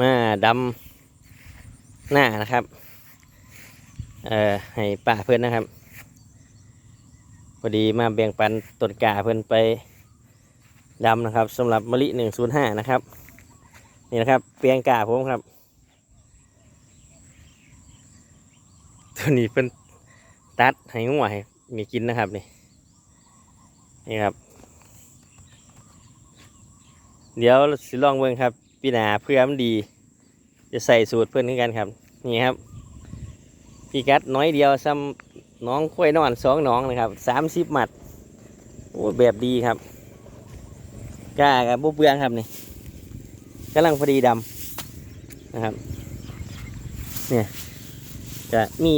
มาดำหน้านะครับ เอ่อให้ป่าเพื่อนนะครับพอดีมาแบ่งปันต้นกาเพื่อนไปดำนะครับสำหรับมะลิหนึ่งศูนย์ห้านะครับ นี่นะครับเปลียงกาผมครับ ตัวนี้เป็นตัดให้งัวให้มีกินนะครับนี่นี่ครับ เดี๋ยวสิลองเบิ่งครับ ปีนาเพื่อมันดี จะใส่สูตรเพื่อนขึ้นกันครับ นี่ครับพี่กัดน้อยเดียวซ้ำน้องคุ้ยนอนสองน้องนะครับสามสิบหมัดโอ้แบบดีครับกล้ากับบุเบืองครับนี่กำลังพอดีดำนะครับเนี่ยจะมี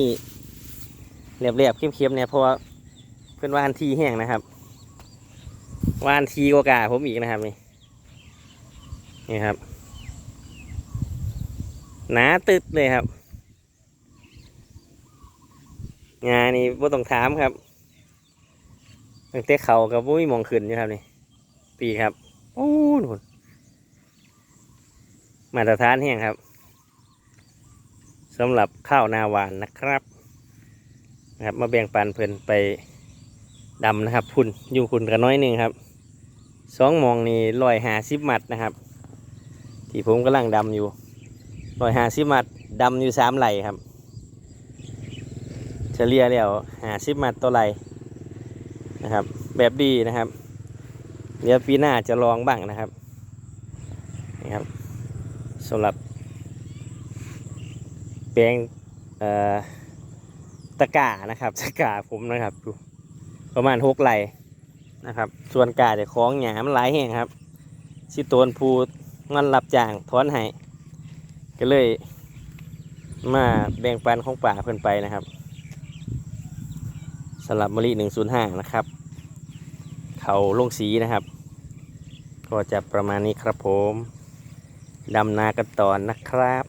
เรียบๆเข้มๆเนี่ยเพราะว่าเพื่อนวานทีแห้งนะครับวานทีกว่ากาผมอีกนะครับนี่ นี่ครับ หนาตึดเลยครับ งานนี่บ่ต้องถามครับตั้งแต่เขากับบุ้ยมองขึ้นอยู่ครับนี่ ปีครับ โอ้โหมาตรฐานแห้งครับสำหรับข้าวนาหวานนะครับนะครับ มาแบ่งปันเพลินไปดำนะครับ พุ่นอยู่พุ่นกันน้อยหนึ่งครับสองมองนี่ลอยหาสิบมัดนะครับ ที่ผมกำลังดำอยู่ร้อยหาสิบมัดดำอยู่สามไหลครับ เฉลี่ยแล้วหาสิบมัดต่อไหลนะครับ แบบดีนะครับ เดี๋ยวปีหน้าจะลองบ้างนะครับนี่ครับสำหรับ แปลงตะกร้านะครับตะกร้าผมนะครับดูประมาณหกไหลนะครับ ส่วนกาจะคล้องหยามหลายแห่งครับสิโตนพู มันหลับจางถอนให้ก็เลย มาแบ่งปันของป่าเพื่อนไปนะครับสำหรับมะลิหนึ่งศูนย์ห้านะครับ เขาลงสีนะครับ ก็จะประมาณนี้ครับผมดำนากันต่อนนะครับ